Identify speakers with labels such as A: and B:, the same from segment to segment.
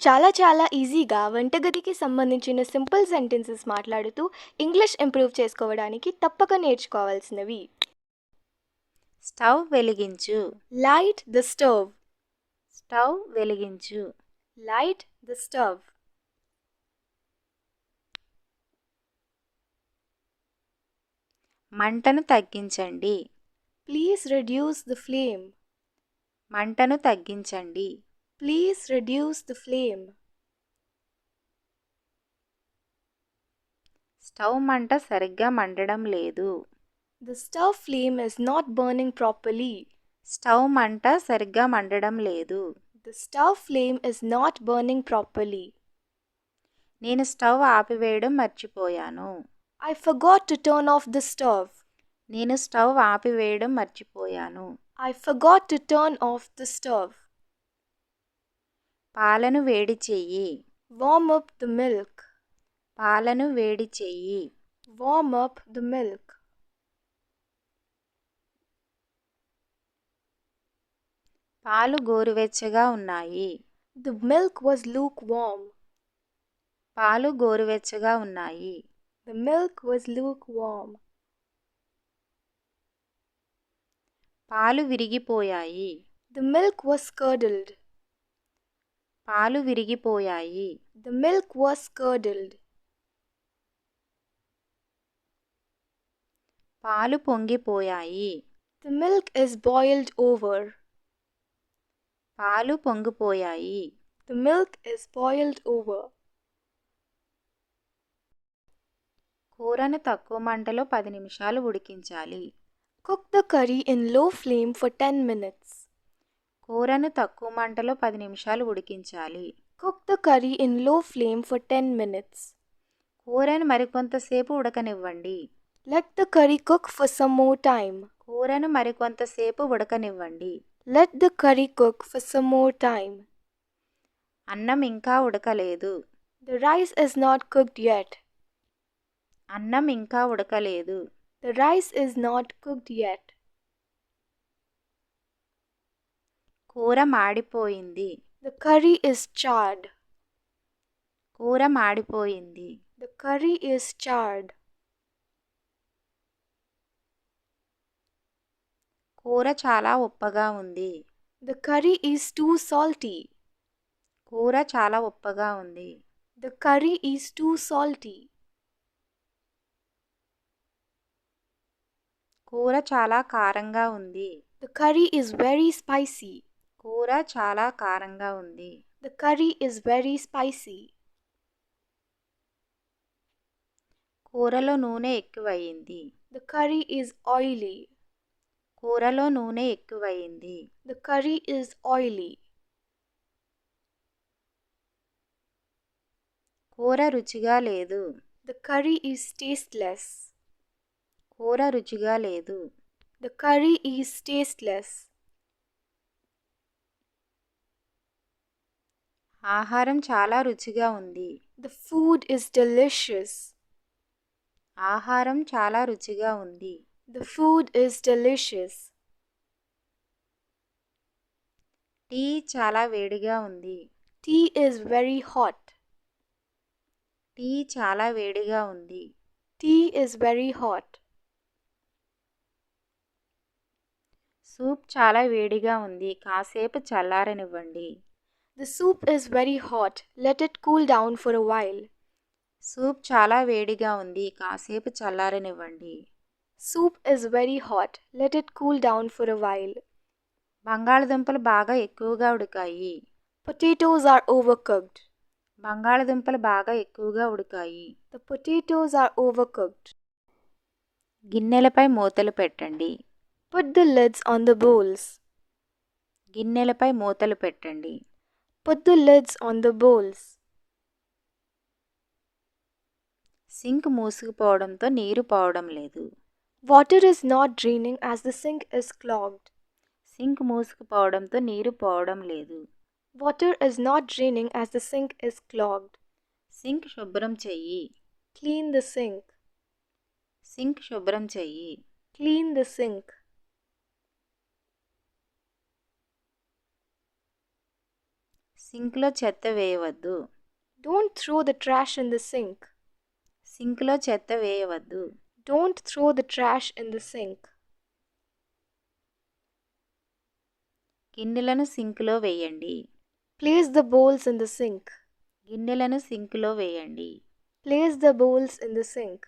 A: చాలా చాలా ఈజీగా వంటగదికి సంబంధించిన సింపుల్ సెంటెన్సెస్ మాట్లాడుతూ ఇంగ్లీష్ ఇంప్రూవ్ చేసుకోవడానికి తప్పక నేర్చుకోవాల్సినవి.
B: స్టవ్ వెలిగించు.
A: Light the stove.
B: స్టవ్ వెలిగించు.
A: Light the stove.
B: మంటను తగ్గించండి.
A: Please reduce the flame.
B: మంటను తగ్గించండి.
A: Please reduce the flame
B: stove మంట సరిగ్గా మండడం లేదు.
A: The stove flame is not burning properly
B: stove మంట సరిగ్గా మండడం లేదు.
A: The stove flame is not burning properly
B: నేను స్టవ్ ఆపివేయడం మర్చిపోయాను.
A: I forgot to turn off the stove
B: నేను స్టవ్ ఆపివేయడం మర్చిపోయాను.
A: I forgot to turn off the stove
B: పాలను వేడి చెయ్యి.
A: వార్మ్ అప్ ద మిల్క్
B: పాలను వేడి చెయ్యి.
A: వార్మ్ అప్ ద మిల్క్
B: పాలు గోరువెచ్చగా ఉన్నాయి.
A: The milk was lukewarm
B: పాలు గోరువెచ్చగా ఉన్నాయి.
A: The milk was lukewarm
B: పాలు విరిగిపోయాయి.
A: The milk was curdled.
B: పాలు విరిగిపోయాయి.
A: ద మిల్క్ వాస్ కర్డిల్డ్
B: పాలు పొంగిపోయాయి.
A: The milk is boiled over
B: పాలు పొంగిపోయాయి.
A: The milk is boiled over
B: కూరను తక్కువ మంటలో పది నిమిషాలు ఉడికించాలి.
A: Cook the curry in low flame for ten minutes
B: కూరను తక్కువ మంటలో పది నిమిషాలు ఉడికించాలి.
A: Cook the curry in low flame for ten minutes
B: కూరను మరికొంతసేపు ఉడకనివ్వండి.
A: Let the curry cook for some more time
B: కూరను మరికొంతసేపు ఉడకనివ్వండి.
A: Let the curry cook for some more time
B: అన్నం ఇంకా ఉడకలేదు.
A: The rice is not cooked yet
B: అన్నం ఇంకా ఉడకలేదు.
A: The rice is not cooked yet
B: కూర మాడిపోయింది
A: ద కర్రీ ఇస్ చార్డ్
B: కూర మాడిపోయింది
A: ద కర్రీ ఇస్ చార్డ్
B: కూర చాలా ఉప్పగా ఉంది.
A: The curry is too salty
B: కూర చాలా ఉప్పగా ఉంది.
A: The curry is too salty
B: కూర చాలా కారంగా ఉంది.
A: The curry is very spicy
B: కూర చాలా కారంగా ఉంది
A: the curry is very spicy
B: కూరలో నూనె ఎక్కువయింది
A: the curry is oily
B: కూరలో నూనె ఎక్కువయింది
A: the curry is oily
B: కూర రుచిగా లేదు
A: the curry is tasteless
B: కూర రుచిగా లేదు
A: the curry is tasteless
B: ఆహారం చాలా రుచిగా ఉంది.
A: ద ఫుడ్ ఇస్ డెలిషియస్
B: ఆహారం చాలా రుచిగా ఉంది.
A: The food is delicious
B: tea చాలా వేడిగా ఉంది.
A: Tea is very hot
B: tea చాలా వేడిగా ఉంది.
A: Tea is very hot
B: soup చాలా వేడిగా ఉంది. కాసేపు చల్లారనివ్వండి.
A: The soup is very hot let it cool down for a while
B: soup చాలా వేడిగా ఉంది కాసేపు చల్లారనివ్వండి
A: soup is very hot let it cool down for a while
B: బంగాళదుంపలు బాగా ఎక్కువగా ఉడికాయి
A: potatoes are overcooked
B: బంగాళదుంపలు బాగా ఎక్కువగా ఉడికాయి
A: the potatoes are overcooked
B: గిన్నెలపై మూతలు పెట్టండి
A: put the lids on the bowls
B: గిన్నెలపై మూతలు పెట్టండి
A: put the lids on the bowls
B: sink మూసుకుపోవడంతో నీరు పోవడం లేదు
A: water is not draining as the sink is clogged
B: sink మూసుకుపోవడంతో నీరు పోవడం లేదు
A: water is not draining as the sink is clogged
B: sink శుభ్రం చెయ్యి
A: clean the sink
B: సింక్ శుభ్రం చెయ్యి
A: clean the sink
B: సింక్లో చెత్త వేయవద్దు.
A: Don't throw the trash in the sink
B: సింక్లో చెత్త వేయవద్దు.
A: Don't throw the trash in the sink
B: గిన్నెలను సింక్లో వేయండి.
A: Place the bowls in the sink
B: గిన్నెలను సింక్లో వేయండి.
A: Place the bowls in the sink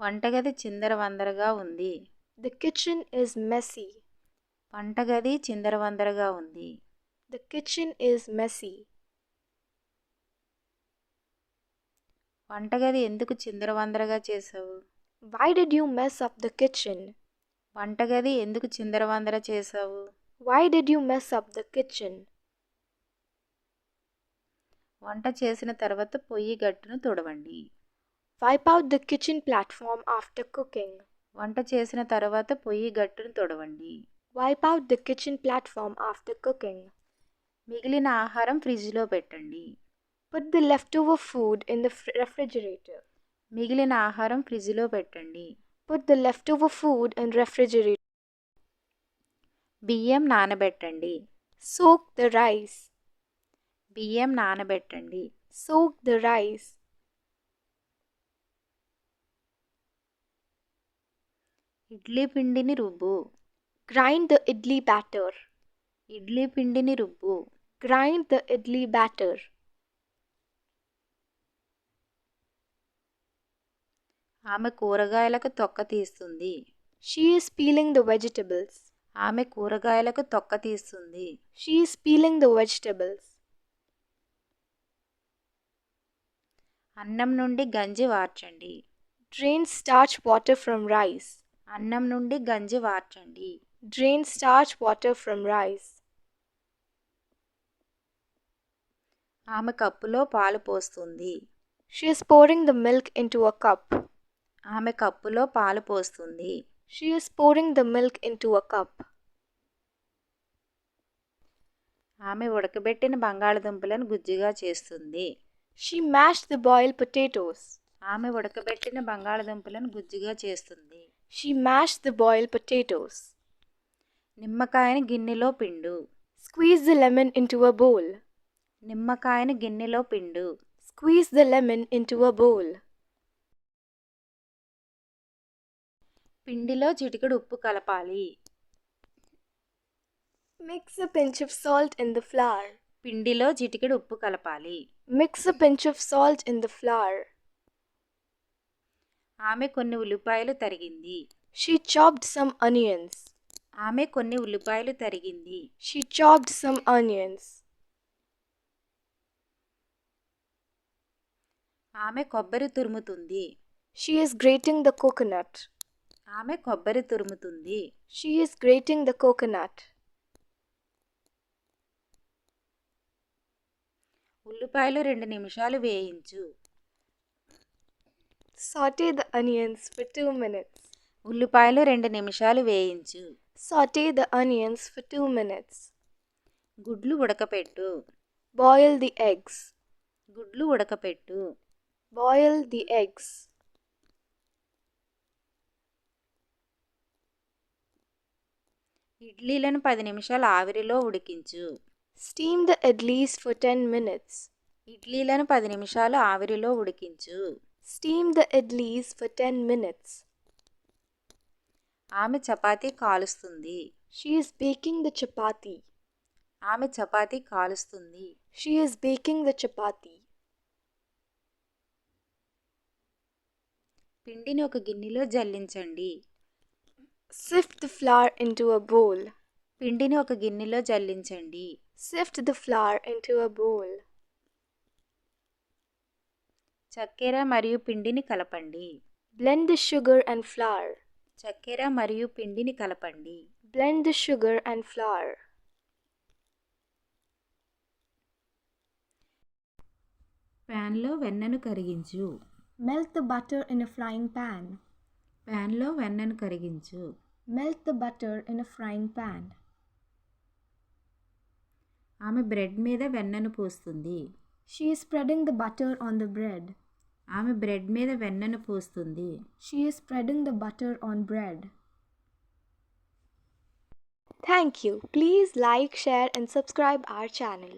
B: వంటగది చిందర వందరగా ఉంది.
A: ద కిచెన్ ఇస్ మెస్సీ
B: వంటగది చిందరవందరగా ఉంది
A: The kitchen is messy.
B: వంటగది ఎందుకు చిందరవందరగా చేసావు
A: Why did you mess up the kitchen?
B: వంటగది ఎందుకు చిందరవందర చేసావు
A: Why did you mess up the kitchen?
B: వంట చేసిన తర్వాత పొయ్యి గట్టును తుడవండి
A: Wipe out the kitchen platform after cooking.
B: వంట చేసిన తర్వాత పొయ్యి గట్టును తుడవండి
A: wipe out the kitchen platform of the cooking
B: మిగిలిన ఆహారం ఫ్రిడ్జ్లో పెట్టండి.
A: Put the leftover food in the refrigerator
B: మిగిలిన ఆహారం ఫ్రిడ్జ్లో పెట్టండి.
A: Put the leftover food in refrigerator
B: బియ్యం నానబెట్టండి.
A: సోక్ ద రైస్
B: బియ్యం నానబెట్టండి.
A: సోక్ ద రైస్
B: ఇడ్లీ పిండిని రుబ్బు.
A: Grind the idli batter.
B: Idli పిండిని రుబ్బు
A: Grind the idli batter.
B: ఆమె కూరగాయలకు తొక్క తీస్తుంది
A: She is peeling the vegetables.
B: ఆమె కూరగాయలకు తొక్క తీస్తుంది
A: She is peeling the vegetables.
B: అన్నం నుండి గంజి వార్చండి
A: Drain starch water from rice.
B: అన్నం నుండి గంజి వార్చండి
A: Drain starch water from rice.
B: ఆమె కప్పులో పాలు పోస్తుంది
A: She is pouring the milk into a cup.
B: ఆమె కప్పులో పాలు పోస్తుంది
A: She is pouring the milk into a cup.
B: ఆమె ఉడకబెట్టిన బంగాళదుంపలను గుజ్జుగా చేస్తుంది
A: She mashed the boiled potatoes.
B: ఆమె ఉడకబెట్టిన బంగాళదుంపలను గుజ్జుగా చేస్తుంది
A: She mashed the boiled potatoes.
B: నిమ్మకాయని గిన్నెలో పిండు.
A: Squeeze the lemon in a bowl
B: నిమ్మకాయని గిన్నెలో పిండు.
A: Squeeze the lemon in a bowl
B: పిండిలో చిటికెడు ఉప్పు కలపాలి.
A: Mix pinch of salt in the flour
B: పిండిలో చిటికెడు ఉప్పు కలపాలి.
A: Mix pinch of salt in the flour
B: ఆమె కొన్ని ఉల్లిపాయలు తరిగింది.
A: షీ చాప్డ్ సమ్ అనియన్స్
B: ఆమె కొన్ని ఉల్లిపాయలు తరిగింది.
A: షీ చాప్డ్ సమ్ ఆనియన్స్
B: ఆమె కొబ్బరి తురుముతుంది.
A: She is grating the coconut
B: ఆమె కొబ్బరి తురుముతుంది.
A: She is grating the coconut
B: ఉల్లిపాయలు రెండు నిమిషాలు వేయించు.
A: Sauté the onions for two minutes
B: ఉల్లిపాయలు రెండు నిమిషాలు వేయించు.
A: Saute the onions for two minutes.
B: గుడ్లు ఉడకపెట్టు
A: Boil the eggs.
B: గుడ్లు ఉడకపెట్టు
A: Boil the eggs.
B: ఇడ్లీలను పది నిమిషాలు ఆవిరిలో ఉడికించు
A: Steam the idlis for 10 minutes.
B: ఇడ్లీలను పది నిమిషాలు ఆవిరిలో ఉడికించు
A: Steam the idlis for 10 minutes.
B: ఆమె chapati కాలుస్తుంది.
A: She is baking the chapati
B: ఆమె chapati కాలుస్తుంది.
A: She is baking the chapati
B: పిండిని ఒక గిన్నెలో జల్లించండి.
A: Sift the flour into a bowl
B: పిండిని ఒక గిన్నెలో జల్లించండి.
A: Sift the flour into a bowl
B: చక్కెర మరియు పిండిని కలపండి.
A: Blend the sugar and flour
B: చక్కెర మరియు పిండిని కలపండి.
A: Blend the sugar and flour
B: ప్యాన్లో వెన్నను కరిగించు.
A: Melt the butter in a frying pan
B: ప్యాన్లో వెన్నను కరిగించు.
A: Melt the butter in a frying pan
B: ఆమె బ్రెడ్ మీద వెన్నను పోస్తుంది.
A: She spreading the butter on the bread
B: ఆమె బ్రెడ్ మీద వెన్నను పోస్తుంది
A: She is spreading the butter on bread. Thank you. Please like, share, and subscribe our channel.